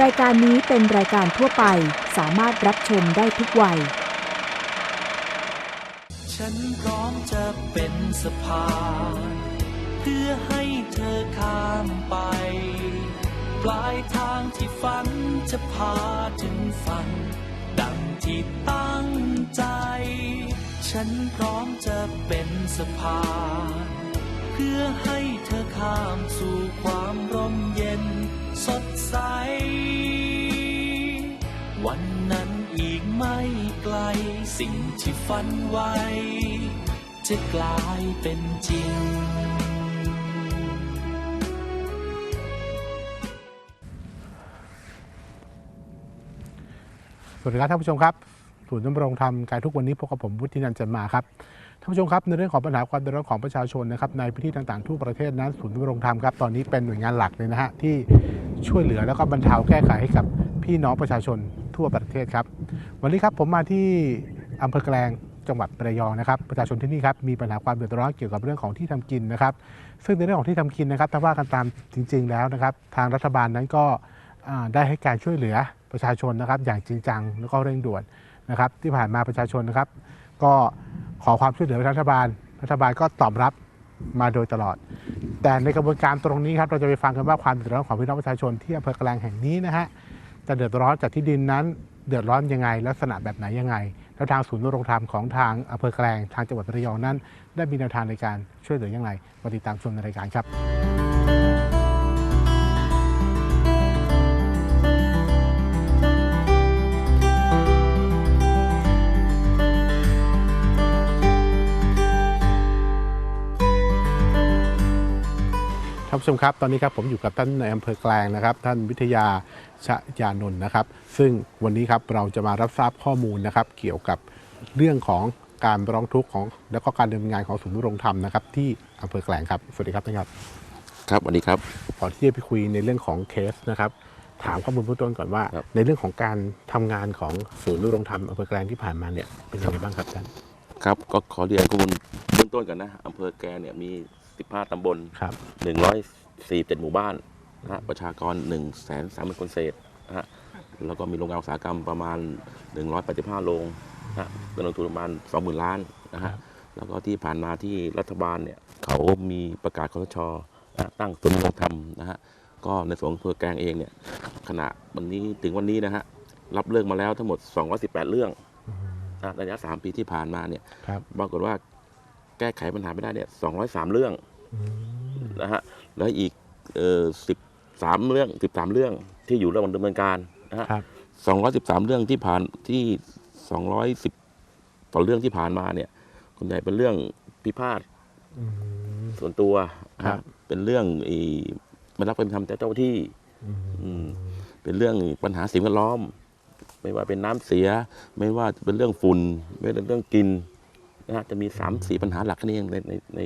รายการนี้เป็นรายการทั่วไปสามารถรับชมได้ทุกวัย ฉันพร้อมจะเป็นสะพานเพื่อให้เธอข้ามไป ปลายทางที่ฝันจะพาถึงฝัน ดังที่ตั้งใจ ฉันพร้อมจะเป็นสะพานเพื่อให้เธอข้ามสู่ความร่มเย็น สดใส วันนั้นอีกไม่ไกล สิ่งที่ฝันไว้ จะกลายเป็นจริง สวัสดีครับท่านผู้ชมครับศูนย์ดำรงธรรมการทุกวันนี้พบกับผมวุฒินันท์จันมาครับ ท่านผู้ชมครับในเรื่องของปัญหาความเดือดร้อนของประชาชนนะครับในพื้นที่ต่างๆทั่วประเทศนั้นศูนย์ดำรงธรรมครับตอนนี้เป็นหน่วยงานหลักเลยนะฮะที่ช่วยเหลือแล้วก็บรรเทาแก้ไขให้กับพี่น้องประชาชนทั่วประเทศครับ วันนี้ครับผมมาที่อำเภอแกลงจังหวัดระยองนะครับประชาชนที่นี่ครับมีปัญหาความเดือดร้อนเกี่ยวกับเรื่องของที่ทำกินนะครับ ซึ่งในเรื่องของที่ทำกินนะครับถ้าว่ากันตามจริง ๆ แล้วนะครับ ทางรัฐบาลนั้นก็อ่าได้ให้การช่วยเหลือประชาชนนะครับ อย่างจริงจังแล้วก็เร่งด่วนนะครับ ที่ผ่านมาประชาชนนะครับ ก็ ขอความช่วยเหลือรัฐบาล รัฐบาลก็ตอบรับมาโดยตลอด แต่ในกระบวนการตรงนี้ครับเราจะไปฟังกันว่าความเดือดร้อนของพี่น้องประชาชนที่อำเภอกระแลงแห่งนี้นะฮะจะเดือดร้อนจากที่ดินนั้นเดือดร้อนยังไง ลักษณะแบบไหนยังไง แล้วทางศูนย์นรงธรรมของทางอำเภอแกลงทางจังหวัดระยองนั้น ได้มีแนวทางในการช่วยเหลือยังไงมาติดตามชมในรายการครับ ท่านผู้ชมครับ ตอนนี้ครับผมอยู่กับท่านในอำเภอแกลงนะครับ ท่านวิทยาชยานนท์นะครับ ซึ่งวันนี้ครับเราจะมารับทราบข้อมูลนะครับ เกี่ยวกับเรื่องของการร้องทุกข์ของแล้วก็การดำเนินงานของศูนย์นรงธรรมนะครับที่อำเภอแกลงครับสวัสดีครับท่านครับครับสวัสดีครับก่อนที่จะไปคุยในเรื่องของเคสนะครับ ถามข้อมูลเบื้องต้นก่อนว่า ครับ ในเรื่องของการทำงานของศูนย์นรงธรรมอำเภอแกลงที่ผ่านมาเนี่ยเป็นยังไงบ้างครับท่านครับก็ขอเรียนข้อมูลเบื้องต้นกันนะอำเภอแกเนี่ยมี 15 ตำบล ครับ147 หมู่บ้านนะฮะประชากร 1 3 0 0 0 0คนเศษนะฮะแล้วก็มีโรงงานอุตสาหกรรมประมาณ 185 โรงนะฮะเงินลงทุนประมาณ 20,000 ล้านนะครัฮะบแล้วก็ที่ผ่านมาที่รัฐบาลเนี่ยเขามีประกาศคอสชนะตั้งศูนย์นรงธรรมนะฮะก็ในส่วนของอำเภอแกลงเองเนี่ยขณะวันนี้ถึงวันนี้นะฮะรับเรื่องมาแล้วทั้งหมด 218 เรื่องนะระยะสามปีที่ผ่านมาเนี่ยครับปรากฏว่าแก้ไขปัญหาไม่ได้เนี่ยสองร้อยสามเรื่องอืม นะฮะแล้วอีกเอ่อสิบสามเรื่องสิบสามเรื่องที่อยู่ระหว่างดำเนินการนะฮะครับสองร้อยสิบสามเรื่องที่ผ่านที่สองร้อยสิบต่อเรื่องที่ผ่านมาเนี่ยส่วนใหญ่เป็นเรื่องพิพาทอืมส่วนตัวนะครัฮะบเป็นเรื่องอีไม่รับเป็นธรรมจากเจ้าหน้าที่อืมอืมเป็นเรื่องปัญหาสิ่งแวดล้อม ไม่ว่าเป็นน้ำเสีย ไม่ว่าเป็นเรื่องฝุ่นไม่ว่าเป็นเรื่องกิน นะฮะจะมีสามสี่ปัญหาหลักแค่นี้เองในในใน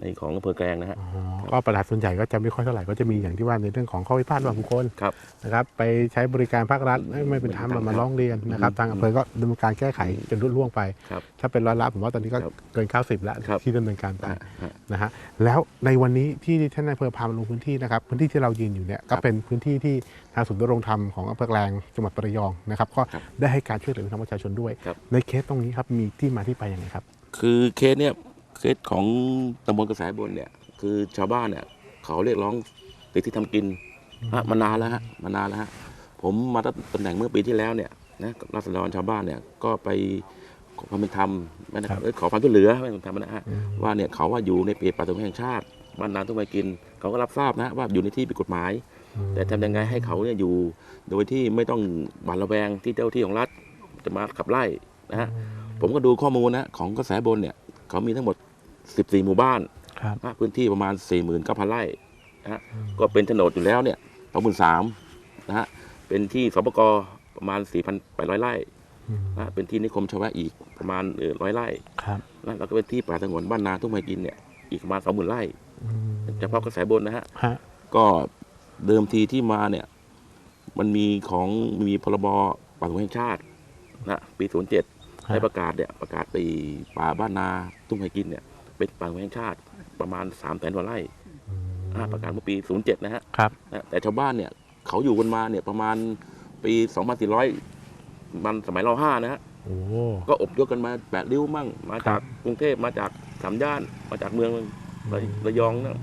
ในของอำเภอแกลงนะฮะอ๋อก็ปัญหาส่วนใหญ่ก็จะไม่ค่อยเท่าไหร่ก็จะมีอย่างที่ว่าในเรื่องของข้อพิพาทระหว่างบุคคลครับนะครับไปใช้บริการภาครัฐไม่ไม่เป็นธรรมไม่เป็นธรรมมาร้องเรียนนะครับอืมทางอำเภอก็ดำเนินการแก้ไขจนรุ่ล่วงไป ครับถ้าเป็นร้อยละผมว่าตอนนี้ก็ครับเกิน 90 แล้วครับที่ดำเนินการไปฮะฮะ นะฮะแล้วในวันนี้ที่ท่านนายอำเภอพามาลงพื้นที่นะครับพื้นที่ที่เรายืนอยู่เนี่ยก็เป็นพื้นที่ที่ ทางศูนย์ดำรงธรรมของอำเภอแกลงจังหวัดระยองนะครับก็ครับได้ให้การช่วยเหลือพี่น้องประชาชนด้วย ครับ ในเคสตรงนี้ครับมีที่มาที่ไปยังไงครับ คือเคสเนี่ยเคสของตำบลกระแสบนเนี่ย คือชาวบ้านเนี่ยเขาเรียกร้องสิทธิทำกินฮะมานานแล้วฮะมานานแล้วฮะผมมารับตำแหน่งเมื่อปีที่แล้วเนี่ยนะรัษฎรชาวบ้านเนี่ยก็ไปขอความเป็นธรรมไม่นะคครัรับบเอ้ยขอความช่วยเหลือไม่เป็นธรรมนะฮะว่าเนี่ยเขาว่าอยู่ในเขตป่าสงวนแห่งชาติ บ้านนาต้องไปกิน เขาก็รับทราบนะว่าอยู่ในที่ผิดกฎหมาย แต่ทำยังไงให้เขาเนี่ยอยู่ โดยที่ไม่ต้องหวาดระแวงที่เจ้าที่ของรัฐจะมาขับไล่นะฮะผมก็ดูข้อมูลนะของกระแสบนเนี่ยเขามีทั้งหมด 14 หมู่บ้านครับนะพื้นที่ประมาณ 49,000ไร่นะฮะก็เป็นโฉนดอยู่แล้วเนี่ย23,000นะฮะเป็นที่สปกประมาณ 4,800 ไร่นะฮะเป็นที่นิคมชาวะอีกประมาณร้อยไร่ครับนะแล้วก็เป็นที่ป่าสงวนบ้านนาทุ่งไมกินเนี่ยอีกประมาณสองหมื่นไร่ เฉพาะกระแสบนนะฮะ ฮะ ก็เดิมทีที่มาเนี่ย มันมีของมีพรบป่าสงวนแห่งชาตินะปีศูนย์เจ็ดได้ประกาศเนี่ยประกาศปีป่าบ้านนาทุ่งไมกินเนี่ย เป็นป่าสงวนแห่งชาติประมาณสามแสนกว่าไร่อ่าประกาศเมื่อปีศูนย์เจ็ดนะฮะ ครับ นะแต่ชาวบ้านเนี่ยเขาอยู่กันมาเนี่ยประมาณปี 2400 มันสมัยเราห้านะฮะ โอ้ก็อบยกกันมาแปดริ้วมั่ง มาครัจากบกรุงเทพมาจากสามย่าน มาจากเมือง ระระยองนะ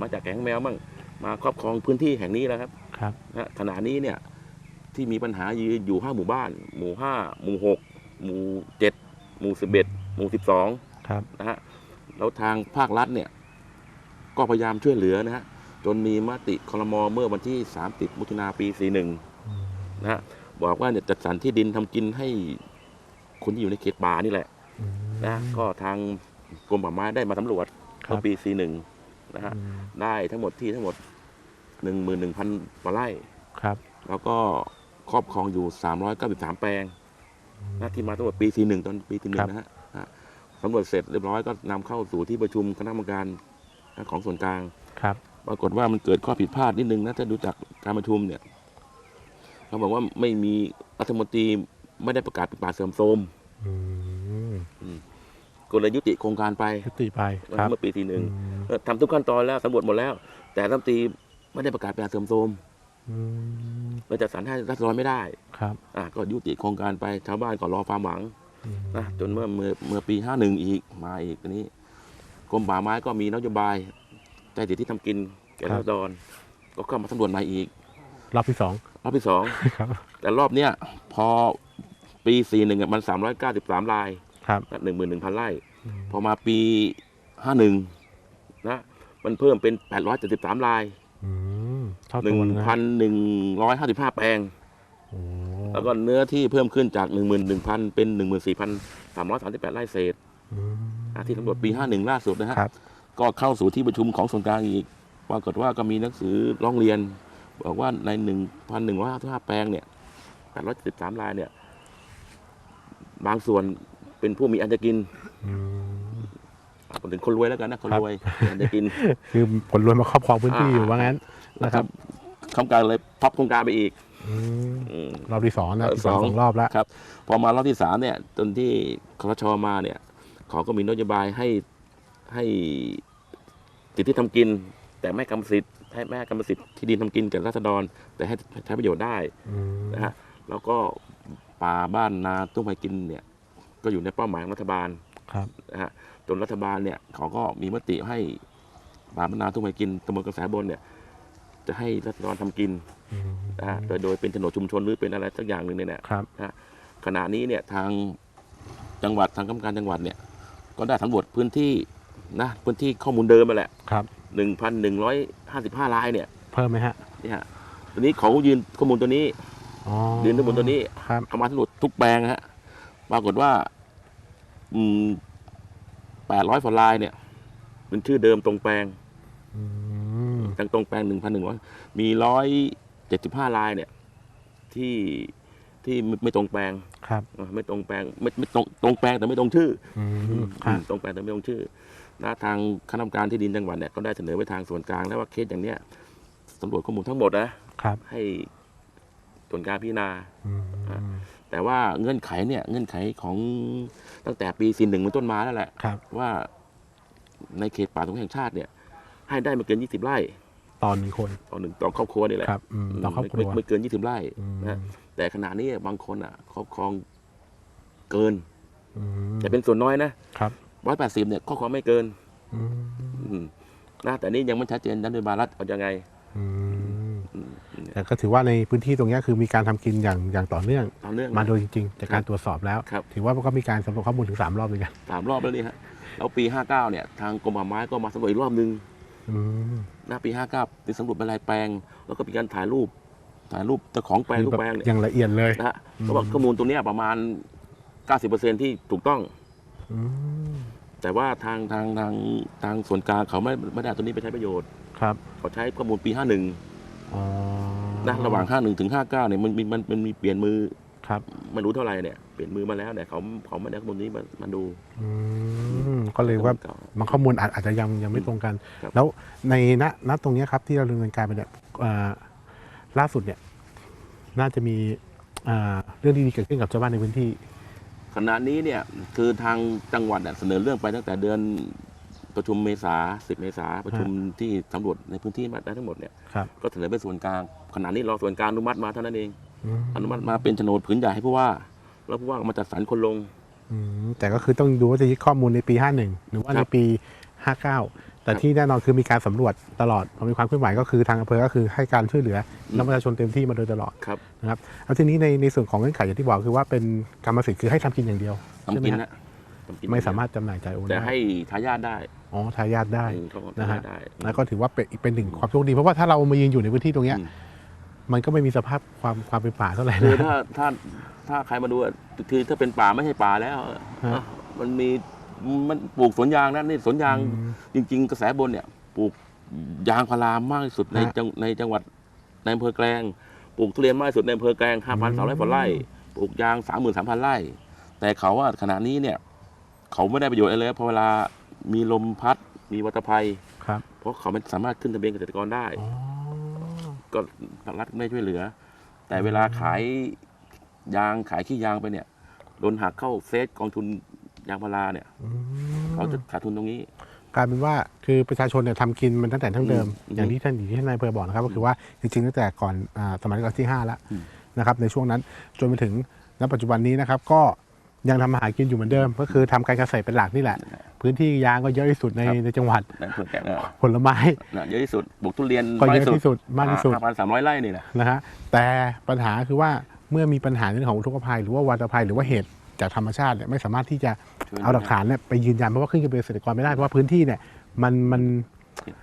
มาจากแก่งแมวมั่งมาครอบครองพื้นที่แห่งนี้แล้วครับครับนะฮะขณะนี้เนี่ยที่มีปัญหาอยู่อยู่ห้าหมู่บ้าน หมู่ห้าหมู่หกหมู่เจ็ดหมู่สิบเอ็ดหมู่สิบสองครับนะฮะแล้วทางภาครัฐเนี่ย ก็พยายามช่วยเหลือนะฮะจนมีมติคลมเมื่อวันที่ 30มิถุนาปี41นะฮะบอกว่าเนี่ยจัดสรรที่ดินทำกินให้คนที่อยู่ในเขตป่านี่แหละนะก็ทางกรมป่าไม้ได้มาสำรวจ ครับเมื่อปี41นะฮะอืมได้ทั้งหมดที่ทั้งหมด11,000กว่าไร่ครับ แล้วก็ครอบครองอยู่393แปลงนะที่มาทั้งหมดปี41ตอนปี41นะฮะฮะสำรวจเสร็จเรียบร้อยก็นำเข้าสู่ที่ประชุมคณะกรรมการของส่วนกลางครับ ปรากฏว่ามันเกิดข้อผิดพลาดนิดนึงนะถ้าดูจากการประชุมเนี่ยเขาบอกว่าไม่มีรัฐมนตรีไม่ได้ประกาศเป็นป่าเสื่อมโทรมอืม ก็เลยยุติโครงการไปยุติไปครับเมื่อปีที่หนึ่งทำทุกขั้นตอนแล้วสำรวจหมดแล้ว แต่รัฐมนตรีไม่ได้ประกาศเป็นป่าเสื่อมโทรมมเราจะสรรให้รัฐรอยไม่ได้ครับอะก็ยุติโครงการไปชาวบ้านก็รอความหวังนะจนเมื่อเมื่อเมื่อปีห้าหนึ่งอีกมาอีกนี้กรมป่าไม้ก็มีนโยบายใจสิทธิทำกินแก่ราษฎรก็เข้ามาสำรวจใหม่อีก รอบที่สองรอบที่สองครับแต่รอบเนี้ยพอปีสี่หนึ่งมันสามร้อยเก้าสิบสามลาย ครับหนึ่งหมื่นหนึ่งพันไร่ พอมาปีห้าหนึ่งนะมันเพิ่มเป็นแปดร้อยเจ็ดสิบสามลายอืมเท่าหนึ่ตังวนะพันหนึ่งร้อยห้าสิบห้าแปลงโอ้แล้วก็เนื้อที่เพิ่มขึ้นจากหนึ่งหมื่นหนึ่งพันเป็นหนึ่งหมื่นสี่พันสามร้อยสามสิบแปดไร่เศษอืมอะที่ตำรวจปีห้าหนึ่งล่าสุดนะฮะครับก็เข้าสู่ที่ประชุมของส่วนกลางอีกปรากฏว่าก็มีหนังสือร้องเรียน บอกว่าในหนึ่งพันหนึ่งร้อยห้าแปลงเนี่ยแปดร้อยสิบสามรายเนี่ย บางส่วน เป็นผู้มีอันจะกินอืมอะผมถึงคนรวยแล้วกันนะคนครับรวยมีอันจะกิน คือผลรวยมาครอบครองพื้นที่อยู่อ่าว่างั้นนะนะคครัรับบโครงการเลยพับโครงการไปอีกอืมอืมรอบที่สองนะเออสองสองสองรอบแล้วครับ พอมารอบที่สามเนี่ยจนที่ครชมาเนี่ยเขาก็มีนโยบายให้ให้สิทธิทำกิน แต่ไม่ให้กรรมสิทธิ์ให้ไม่ให้กรรมสิทธิ์ที่ดินทำกินแก่ราษฎร แต่ให้ใช้ประโยชน์ได้อืมนะฮะแล้วก็ป่าบ้านนาตุ้งไปกินเนี่ย ก็อยู่ในเป้าหมายของรัฐบาลครับนะฮะจนรัฐบาลเนี่ยเขาก็มีมติให้ป่าบ้านนาตุ้งไปกินตำบลกระแสบนเนี่ย จะให้รัษฎรทำกินอืมนะฮะโดยโดยเป็นโฉนดชุมชนหรือเป็นอะไรสักอย่างหนึ่งเนี่ยครับขณะนี้เนี่ยทางจังหวัดทางกรรมการจังหวัดเนี่ยก็ได้สำรวจพื้นที่นะพื้นที่ข้อมูลเดิมมาแหละครับ หนึ่งพันหนึ่งร้อยห้าสิบห้ารายเนี่ยเพิ่มไหมฮะนี่ฮะทีนี้เขายืนข้อมูลตัวนี้ อ๋อยืนข้อมูลตัวนี้ครับ เอามาสำรวจทุกแปลงฮะปรากฏว่าอืม แปดร้อยฝลายเนี่ยเป็นชื่อเดิมตรงแปลงอืมตั้งตรงแปลงหนึ่งพันหนึ่งร้อยมีร้อยเจ็ดสิบห้าลายเนี่ย ที่ที่ไม่ไม่ตรงแปลงครับเออไม่ตรงแปลงไม่ไม่ตรงตรงแปลงแต่ไม่ตรงชื่ออืมอครับตรงแปลงแต่ไม่ตรงชื่อนะทางคณะกรรมการที่ดินจังหวัดเนี่ยก็ได้เสนอไปทางส่วนกลางแล้วว่าเคสอย่างเนี้ยสำรวจข้อมูลทั้งหมดนะครับ ให้ส่วนกลางพิจารณาอืม แต่ว่าเงื่อนไขเนี่ยเงื่อนไขของตั้งแต่ปีสี่หนึ่งเป็นต้นมาแล้วแหละครับ ว่าในเขตป่าสงวนแห่งชาติเนี่ย ให้ได้ไม่เกินยี่สิบไร่ตอนหนึ่งคนต่อหนึ่งต่อครอบครัวนี่แหละครับอืมอืมต่อครอบครัวไม่ไม่ไม่เกินยี่สิบไร่อืมนะแต่ขณะนี้บางคนอะ ครอบครองเกิน อืมแต่เป็นส่วนน้อยนะครับร้อยแปดสิบเนี่ยครอบครองไม่เกิน อืมอืมนะแต่นี่ยังไม่ชัดเจนนโยบายรัฐเอายังไง อืมอืม แต่ก็ถือว่าในพื้นที่ตรงเนี้ยคือมีการทำกินอย่างอย่างต่อเนื่องตามเรื่องมาโดยจริงๆจากการตรวจสอบแล้วครับถือว่าก็มีการสำรวจข้อมูลถึงสามรอบเลยกันสามรอบแล้วนี่ฮะแล้วปีห้าเก้าเนี่ยทางกรมป่าไม้ก็มาสำรวจอีกรอบนึงอืมนะปีห้าเก้าเป็นสำรวจเป็นรายแปลง แล้วก็มีการถ่ายรูปถ่ายรูปเจ้าของแปลงคือทุกแบบแปลงเนี่ยอย่างละเอียดเลยนะฮะอืมเขาบอกข้อมูลตรงเนี้ยประมาณ 90%ที่ถูกต้องอืมแต่ว่าทางทางทางทางส่วนกลางเขาไม่ไม่ได้เอาตัวนี้ไปใช้ประโยชน์ครับเขาใช้ข้อมูลปี 51อ๋อ นะระหว่าง51ถึง59เนี่ยมันมีมันมันมีเปลี่ยนมือครับไม่รู้เท่าไหร่เนี่ยเปลี่ยนมือมาแล้วเนี่ยเขาเขาไม่ได้ข้อมูลนี้มามาดูอืมก็เลยว่าเก่าบางข้อมูลอาจอาจจะยังยังไม่ตรงกัน ครับ แล้วในณณตรงเนี้ยครับที่เราดำเนินการไปเนี่ยอ่าล่าสุดเนี่ย น่าจะมีอ่าเรื่องดีๆเกิดขึ้นกับชาวบ้านในพื้นที่ขณะนี้เนี่ยคือทางจังหวัดเนี่ยเสนอเรื่องไปตั้งแต่เดือน ประชุมเมษา10เมษาประชุมที่สำรวจในพื้นที่มาได้ทั้งหมดเนี่ยครับก็เสนอเป็นส่วนกลางขณะนี้รอส่วนกลางอนุมัติมาเท่านั้นเองอืมอนุมัติมาเป็นโฉนดผืนใหญ่ให้ผู้ว่า แล้วผู้ว่าก็มาจัดสรรคนลงอืมแต่ก็คือต้องดูว่าจะยึดข้อมูลในปี 51 หรือว่าคในรับปี 59 แต่ที่แน่นอนคือมีการสำรวจตลอดพอมีความเคลื่อนไหวก็คือทางอำเภอก็คือให้การช่วยเหลือน้องประชาชนเต็มที่มาโดยตลอดครับนะครับแล้วทีนี้ในในส่วนของเงื่อนไขอย่างที่บอกคือว่าเป็นกรรมสิทธิ์คือให้ทำกินอย่างเดียวใช่ทำไหมกินฮะนะทำกินไม่สามารถจำหน่ายจ่ายโอนแต่ได้ให้ทายาทได้ อ๋อทายาทได้อืมเขาก็นะทาฮะยาทได้ แล้วก็ถือว่าเป็นอีกเป็นหนึ่งความโชคดี เพราะว่าถ้าเรามายืนอยู่ในพื้นที่ตรงเนี้ย อืม มันก็ไม่มีสภาพความความเป็นป่าเท่าไหร่คือนะ ถ้าถ้าถ้าใครมาดูอะคือถ้าเป็นป่าไม่ใช่ป่าแล้วฮะอะมันมีมันปลูกสวนยางนะนี่สวนยางอืม จริง ๆ กระแสบนเนี่ยปลูกยางพารามากที่สุดในฮะจังในจังหวัดในอำเภอแกลงปลูกทุเรียนมากที่สุดในอำเภอแกลง5,300กว่าไร่ปลูกยาง33,000ไร่ แต่เขาว่าขณะนี้เนี่ย เขาไม่ได้ประโยชน์อะไรเลยเพราะเวลา มีลมพัด มีวัตภัย ครับ เพราะเขาไม่สามารถขึ้นทะเบียนเกษตรกรได้ อ๋อ ก็ภาครัฐไม่ช่วยเหลือ แต่เวลาขายยางขายขี้ยางไปเนี่ยโดนหักเข้าเฟสกองทุนยางพาราเนี่ยอืมเขาจะขาดทุนตรงนี้ กลายเป็นว่าคือประชาชนเนี่ยทำกินมันตั้งแต่ทั้งเดิม อืมอย่างที่ท่านอย่างที่ท่านนายอำเภอบอกนะครับก็คือว่าจริงๆตั้งแต่ก่อนอาสมัยรัชกาลที่ 5 แล้วอืม นะครับในช่วงนั้นจนไปถึงณปัจจุบันนี้นะครับก็ ยังทำอาหารกินอยู่เหมือนเดิม ก็คือทำการเกษตรเป็นหลักนี่แหละ พื้นที่ยางก็เยอะที่สุดในในจังหวัดในอำเภอแกลงเนี่ยผลไม้ นะเยอะที่สุดปลูกทุเรียนก็เยอะที่สุดมากที่สุดห้าพันสามร้อยไร่นี่แหละ นะฮะแต่ปัญหาคือว่าเมื่อมีปัญหาเรื่องของอุทกภัย หรือว่าวัตภัยหรือว่าเหตุจากธรรมชาติเนี่ยไม่สามารถที่จะช่วย เอาหลักฐานเนี่ยไปยืนยันเพราะว่าขึ้นกับเกษตรกรไม่ได้เพราะว่าพื้นที่เนี่ยมันมัน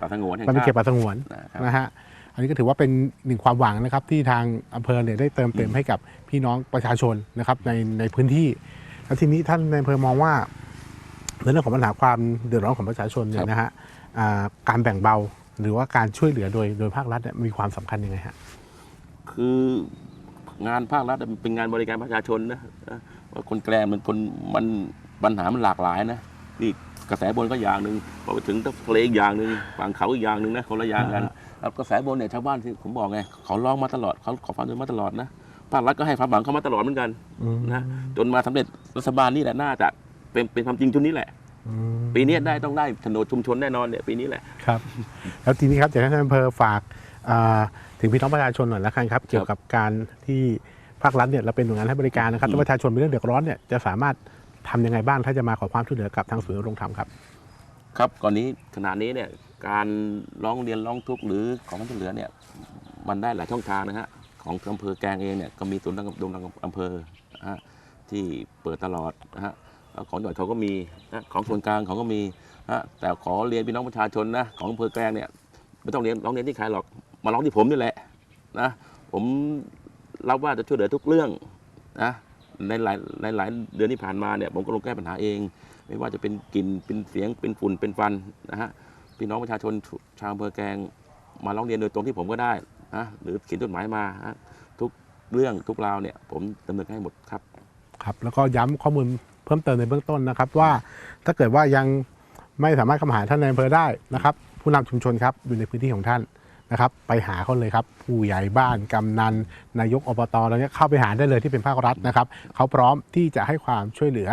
ป่าสงวนแห่งมันเป็นชาเขตติป่าสงวนนะครับ นะฮะอันนี้ก็ถือว่าเป็นหนึ่งความหวังนะครับที่ทางอำเภอเนี่ยได้เติมเต็มให้กับพี่น้องประชาชนนะครับในในพื้นที่ แล้วทีนี้ท่านในอำเภอมองว่าในเรื่องของปัญหาความเดือดร้อนของประชาชนเนี่ยนะฮะอ่าการแบ่งเบาหรือว่าการช่วยเหลือโดยโดยภาครัฐเนี่ยมีความสำคัญยังไงฮะ คืองานภาครัฐมันเป็นงานบริการประชาชนนะนะว่าคนแกลงมันคนมันปัญหามันหลากหลายนะนี่กระแสบนก็อย่างหนึ่งพอไปถึงทะเลอีกอย่างหนึ่งฝั่งเขาอีกอย่างหนึ่งนะคนละอย่างกันแล้วกระแสบนเนี่ยชาวบ้านที่ผมบอกไงเขาร้องมาตลอดเขาขอความช่วยเหลือมาตลอดนะ ภาครัฐก็ให้ความหวังเขามาตลอดเหมือนกันอืมนะจนมาสำเร็จรัฐบาลนี่แหละน่าจะเป็นเป็นความจริงชุดนี้แหละอืมปีนี้ได้ต้องได้โฉนดชุมชนแน่นอนเนี่ยปีนี้แหละครับ แล้วทีนี้ครับอยากให้ท่านอำเภอฝากอ่าถึงพี่น้องประชาชนหน่อยละกันครับ เกี่ยวกับการที่ภาครัฐเนี่ยเราเป็นหน่วยงานให้บริการนะครับอืมถ้าประชาชนมีเรื่องเดือดร้อนเนี่ยจะสามารถทำยังไงบ้างถ้าจะมาขอความช่วยเหลือกับทางศูนย์ดำรงธรรมครับ ครับก่อนนี้ขณะนี้เนี่ยการร้องเรียนร้องทุกข์หรือของความช่วยเหลือเนี่ยมันได้หลายช่องทางนะฮะ ของอำเภอแกงเองเนี่ยก็มีศูนย์ดำรงอำเภอนะฮะที่เปิดตลอดนะฮะแล้วของจังหวัดเขาก็มีนะของส่วนกลางเขาก็มีนะแต่ขอเรียนพี่น้องประชาชนนะของอำเภอแกงเนี่ยไม่ต้องเรียนร้องเรียนที่ใครหรอกมาร้องที่ผมนี่แหละนะผมรับว่าจะช่วยเหลือทุกเรื่องนะในหลายในหลายเดือนที่ผ่านมาเนี่ยผมก็ลงแก้ปัญหาเอง ไม่ว่าจะเป็นกลิ่นเป็นเสียงเป็นฝุ่นเป็นฟันนะฮะพี่น้องประชาชนชาวอำเภอแกงมาร้องเรียนโดยตรงที่ผมก็ได้ นะหรือเขียนจดหมายมาฮะทุกเรื่องทุกราวเนี่ยผมดำเนินให้หมดครับ ครับ แล้วก็ย้ำข้อมูลเพิ่มเติมในเบื้องต้นนะครับ ว่าถ้าเกิดว่ายังไม่สามารถเข้ามาหาท่านในอำเภอได้นะครับ ผู้นำชุมชนครับอยู่ในพื้นที่ของท่านนะครับ ไปหาเขาเลยครับ ผู้ใหญ่บ้านกำนันนายกอบตอะไรเงี้ยเข้าไปหาได้เลยที่เป็นภาครัฐนะครับเขาพร้อมที่จะให้ความช่วยเหลือ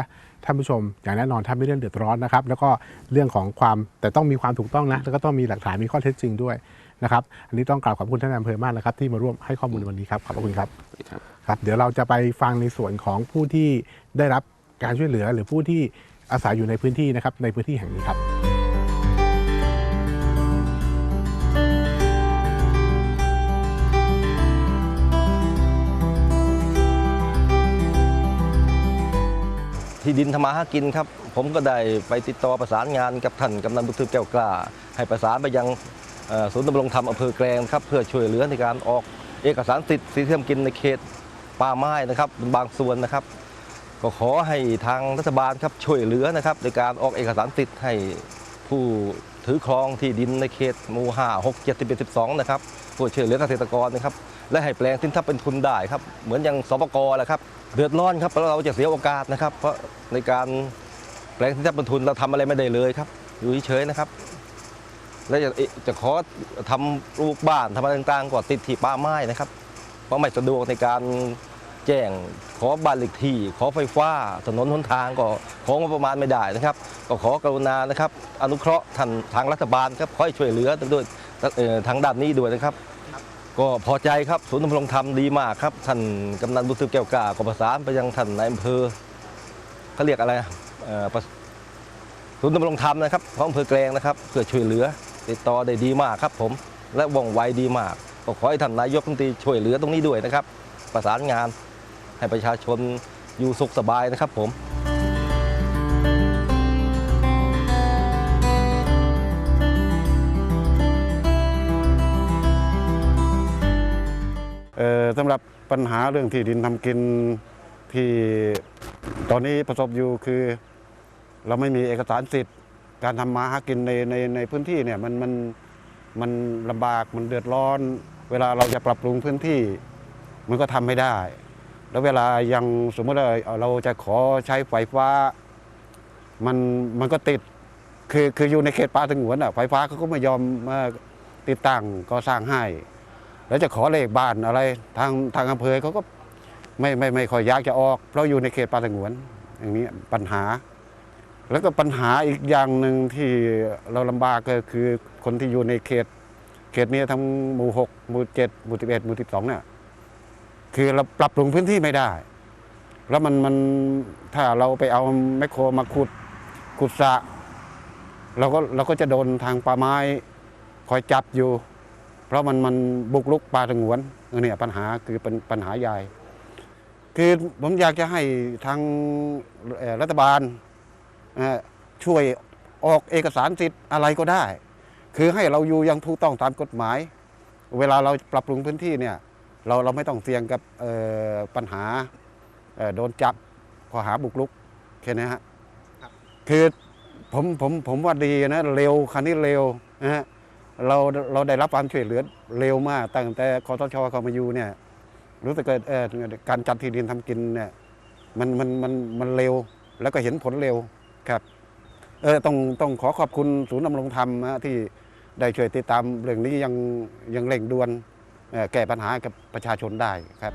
ท่านผู้ชม อย่างแน่นอนถ้าไม่เรื่องเดือดร้อนนะครับ แล้วก็เรื่องของความแต่ต้องมีความถูกต้องนะแล้วก็ต้องมีหลักฐานมีข้อเท็จจริงด้วย นะครับอันนี้ต้องกราบขอบคุณท่านในอำเภอมากนะครับ ที่มาร่วมให้ข้อมูลในวันนี้ครับขอบพระคุณครับครับครับ เดี๋ยวเราจะไปฟังในส่วนของผู้ที่ได้รับการช่วยเหลือ หรือผู้ที่อาศัยอยู่ในพื้นที่นะครับในพื้นที่แห่งนี้ครับที่ดินทำมาหากินครับ ผมก็ได้ไปติดต่อประสานงานกับท่านกำนันบุญทึกแก้วกล้า ให้ประสานไปยังเอ่อ ศูนย์ดำรงธรรมอำเภอแกลงครับเพื่อช่วยเหลือในการออกเอกสารสิทธิ์สิทธิทำกินในเขตป่าไม้นะครับบางส่วนนะครับ ก็ขอให้ทางรัฐบาลครับช่วยเหลือนะครับในการออกเอกสารสิทธิ์ให้ผู้ถือครองที่ดินในเขตหมู่5 6 7 1 12นะครับเพื่อช่วยเหลือเกษตรกรนะครับและให้แปลงสินทรัพย์เป็นทุนได้ครับเหมือนอย่างสปกรแหละครับเดือดร้อนครับแล้วเราจะเสียโอกาสนะครับ เพราะในการแปลงสินทรัพย์เป็นทุนเราทำอะไรไม่ได้เลยครับอยู่เฉยๆนะครับ และจะจะขอทำปลูกบ้านทำอะไรต่างๆก็ติดที่ป่าไม้นะครับเพราะไม่สะดวกในการแจ้งขอบ้านเลขที่ ขอไฟฟ้าถนนหนทางก็ของงบประมาณไม่ได้นะครับ ก็ขอกรุณานะครับ อนุเคราะห์ท่านทางรัฐบาลครับขอให้ช่วยเหลือด้วยทางด้านนี้ด้วยนะครับ ก็พอใจครับศูนย์ดำรงธรรมดีมากครับท่านกำนันบุตรแก้วกาก็ประสานไปยังท่านนายอำเภอเขาเรียกอะไรศูนย์ดำรงธรรมนะครับของอำเภอแกลงนะครับ เพื่อช่วยเหลือ ติดต่อได้ดีมากครับผม และว่องไวดีมากก็ขอให้ท่านนายกรัฐมนตรีช่วยเหลือตรงนี้ด้วยนะครับ ประสานงานให้ประชาชนอยู่สุขสบายนะครับผมสำหรับปัญหาเรื่องที่ดินทำกินที่ตอนนี้ประสบอยู่คือ เราไม่มีเอกสารสิทธิ์ การทำมาหากินในในในพื้นที่เนี่ยมันมันมันลำบากมันเดือดร้อน เวลาเราจะปรับปรุงพื้นที่มันก็ทำไม่ได้ แล้วเวลายังสมมติว่าเราจะขอใช้ไฟฟ้า มันมันก็ติดคือคืออยู่ในเขตป่าสงวนอะไฟฟ้าเขาก็ไม่ยอมมาติดตั้งก็สร้างให้ แล้วจะขอเลขบ้านอะไรทางทางอำเภอเขาก็ไม่ไม่ไม่ค่อยยากจะออก เพราะอยู่ในเขตป่าสงวนอย่างนี้ปัญหา แล้วก็ปัญหาอีกอย่างหนึ่งที่เราลำบากก็คือคนที่อยู่ในเขต เขตนี้ทั้งหมู่หกหมู่เจ็ดหมู่สิบเอ็ดหมู่สิบสองเนี่ยคือเราปรับปรุงพื้นที่ไม่ได้ แล้วมันมันถ้าเราไปเอาแมคโครมาขุดขุดสระเราก็เราก็จะโดนทางป่าไม้คอยจับอยู่ เพราะมันมันบุกลุกป่าสงวนเนี่ยปัญหาคือเป็นปัญหาใหญ่ คือผมอยากจะให้ทางรัฐบาล ช่วยออกเอกสารสิทธิ์อะไรก็ได้ คือให้เราอยู่อยังถูกต้องตามกฎหมาย เวลาเราปรับปรุงพื้นที่เนี่ยเราเราไม่ต้องเสี่ยงกับเอ่อปัญหาเอ่อโดนจับข้อหาบุกรุกแค่นี้ฮะคือผมผมผมว่าดีนะเร็วคันนี้เร็วนะฮะเราเราได้รับความช่วยเหลือเร็วมาก ตั้งแต่คอทชเข้ามาอยู่เนี่ยรู้สึกว่าเออการจัดที่ดินทำกินเนี่ยมันมันมันมันเร็วแล้วก็เห็นผลเร็ว ครับเออต้องต้องขอขอบคุณศูนย์ดำรงธรรมนะที่ได้ช่วยติดตามเรื่องนี้ยังยังเร่งด่วนแก้ปัญหากับประชาชนได้ครับ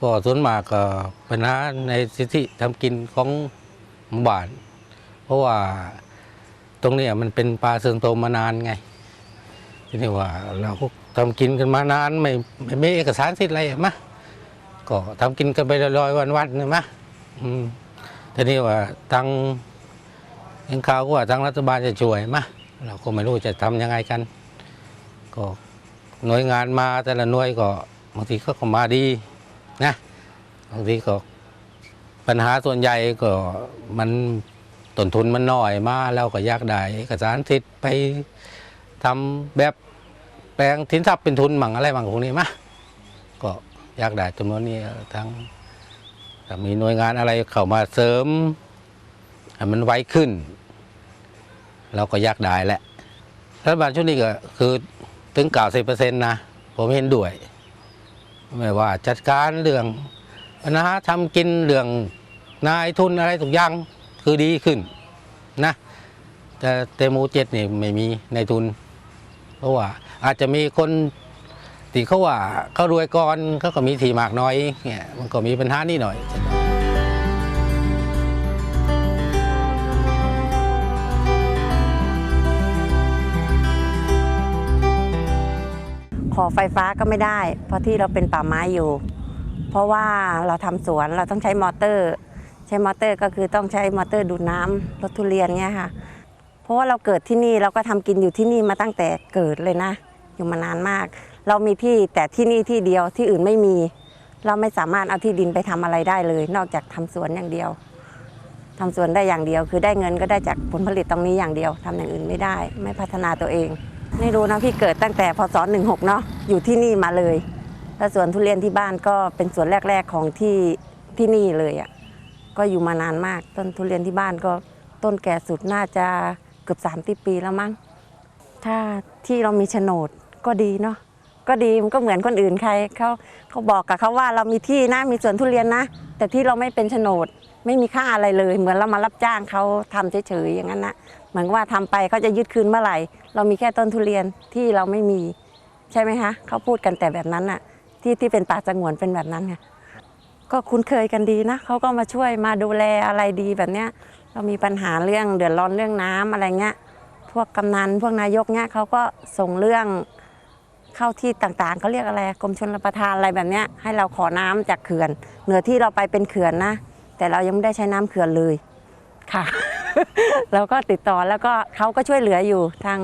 ก็ส่วนมากก็ปัญหาในสิทธิทำกินของหมู่บ้าน เพราะว่าตรงนี้มันเป็นปลาเสื่องโตมานานไงทีนี้ว่าเราก็ ทำกินกันมานานไม่ไม่มีเอกสารสิทธิ์อะไรมะก็ทำกินกันไปลอยๆวันๆเนี่ยมะอืมทีนี้ว่าทางเห็นข่าวก็ว่าทางรัฐบาลจะช่วยมะเราก็ไม่รู้จะทำยังไงกัน ก็หน่วยงานมาแต่ละหน่วยก็บางทีก็มาดีนะบางทีก็ปัญหาส่วนใหญ่ก็มันต้นทุนมันน้อยมาเราก็ยากได้เอกสารสิทธิ์ไปทำแบบ แปลงสินทรัพย์เป็นทุนมั่งอะไรมั่งพวกนี้มะก็อยากได้จำนวนนี้ทั้งมีหน่วยงานอะไรเข้ามาเสริมให้มันไวขึ้น เราก็อยากได้แหละรัฐบาลชุดนี้ก็คือถึงเก่าสิเปอร์เซ็นต์นะ ผมเห็นด้วย ไม่ว่าจัดการเรื่องปัญหาทำกินเรื่องนายทุนอะไรทุกอย่างคือดีขึ้นนะ แต่เตมูเจ็ดนี่ไม่มีนายทุน เพราะว่า อาจจะมีคนที่เขาว่าเขารวยก่อนเขาก็มีทีมากน้อยเนี่ยมันก็มีปัญหานี่หน่อยขอไฟฟ้าก็ไม่ได้ เพราะที่เราเป็นป่าไม้อยู่ เพราะว่าเราทำสวนเราต้องใช้มอเตอร์ ใช้มอเตอร์ก็คือต้องใช้มอเตอร์ดูดน้ำรถทุเรียนเงี้ยค่ะ เพราะว่าเราเกิดที่นี่เราก็ทำกินอยู่ที่นี่มาตั้งแต่เกิดเลยนะ อยู่มานานมาก เรามีที่แต่ที่นี่ที่เดียวที่อื่นไม่มี เราไม่สามารถเอาที่ดินไปทำอะไรได้เลย นอกจากทำสวนอย่างเดียวทำสวนได้อย่างเดียว คือได้เงินก็ได้จากผลผลิตตรงนี้อย่างเดียวทำอย่างอื่นไม่ได้ ไม่พัฒนาตัวเอง ไม่รู้นะพี่เกิดตั้งแต่พศ16เนาะอยู่ที่นี่มาเลยแล้วสวนทุเรียนที่บ้านก็เป็นสวนแรก ๆของที่ที่นี่เลยอะ่ะก็อยู่มานานมาก ต้นทุเรียนที่บ้านก็ต้นแก่สุดน่าจะเกือบสามปีแล้วมั้ง ถ้าที่เรามีโฉนด ก็ดีเนาะก็ดีมันก็เหมือนคนอื่นใครเขาเขาบอกกับเขาว่าเรามีที่นะมีสวนทุเรียนนะ แต่ที่เราไม่เป็นโฉนดไม่มีค่าอะไรเลย เหมือนเรามารับจ้างเขาทำเฉยๆอย่างนั้นนะเหมือนว่าทำไปเขาจะยึดคืนเมื่อไหร่ เรามีแค่ต้นทุเรียนที่เราไม่มี ใช่ไหมคะเขาพูดกันแต่แบบนั้นน่ะ ที่ที่เป็นป่าสงวนเป็นแบบนั้นไงก็คุ้นเคยกันดีนะเขาก็มาช่วยมาดูแลอะไรดีแบบเนี้ย เรามีปัญหาเรื่องเดือดร้อนเรื่องน้ำอะไรเงี้ยพวกกำนันพวกนายกเนี้ยเขาก็ส่งเรื่อง เข้าที่ต่างๆเขาเรียกอะไรกรมชลประทานอะไรแบบนี้ให้เราขอน้ำจากเขื่อน เหนือที่เราไปเป็นเขื่อนนะ แต่เรายังไม่ได้ใช้น้ำเขื่อนเลยค่ะเราก็ติดต่อแล้วก็เขาก็ช่วยเหลืออยู่ทาง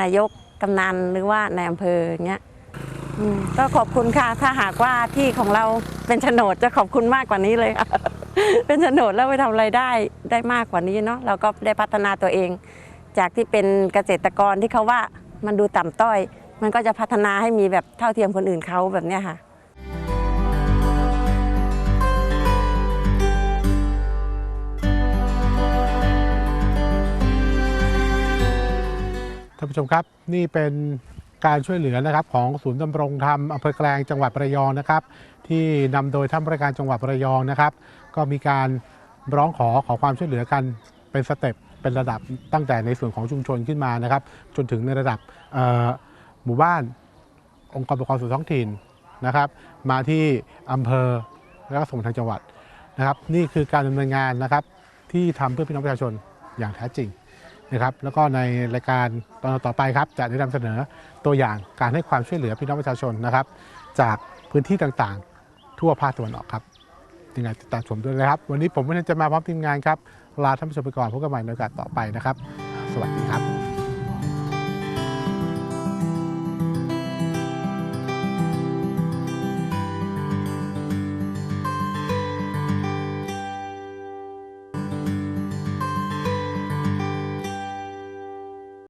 นายกกำนันหรือว่าในอำเภอเงี้ยก็ขอบคุณค่ะ ถ้าหากว่าที่ของเราเป็นโฉนดจะขอบคุณมากกว่านี้เลยค่ะเป็นโฉนดแล้วไปทำอะไรได้ได้มากกว่านี้เนาะเราก็ได้พัฒนาตัวเอง จากที่เป็นเกษตรกรที่เขาว่า มันดูต่ำต้อย มันก็จะพัฒนาให้มีแบบเท่าเทียมคนอื่นเขาแบบเนี้ยค่ะท่านผู้ชมครับนี่เป็นการช่วยเหลือนะครับของศูนย์ดำรงธรรมอำเภอแกลงจังหวัดระยองนะครับ ที่นำโดยท่านบริการจังหวัดระยองนะครับ ก็มีการร้องขอขอความช่วยเหลือกันเป็นสเต็ป เป็นระดับตั้งแต่ในส่วนของชุมชนขึ้นมานะครับ จนถึงในระดับหมู่บ้านองค์กรปกครองส่วนท้องถิ่นนะครับ มาที่อำเภอแล้วก็ส่งทางจังหวัดนะครับ นี่คือการดำเนินงานนะครับที่ทำเพื่อพี่น้องประชาชนอย่างแท้จริงนะครับ แล้วก็ในรายการตอนต่อไปครับจะได้นำเสนอตัวอย่างการให้ความช่วยเหลือพี่น้องประชาชนนะครับ จากพื้นที่ต่างๆ ทั่วภาคตะวันออกครับยังไงติดตามชมด้วยนะครับ วันนี้ผมวันนี้จะมาพร้อมทีมงานครับ ลาท่านผู้ชมไปก่อนพบกันใหม่ในโอกาสต่อไปนะครับ สวัสดีครับ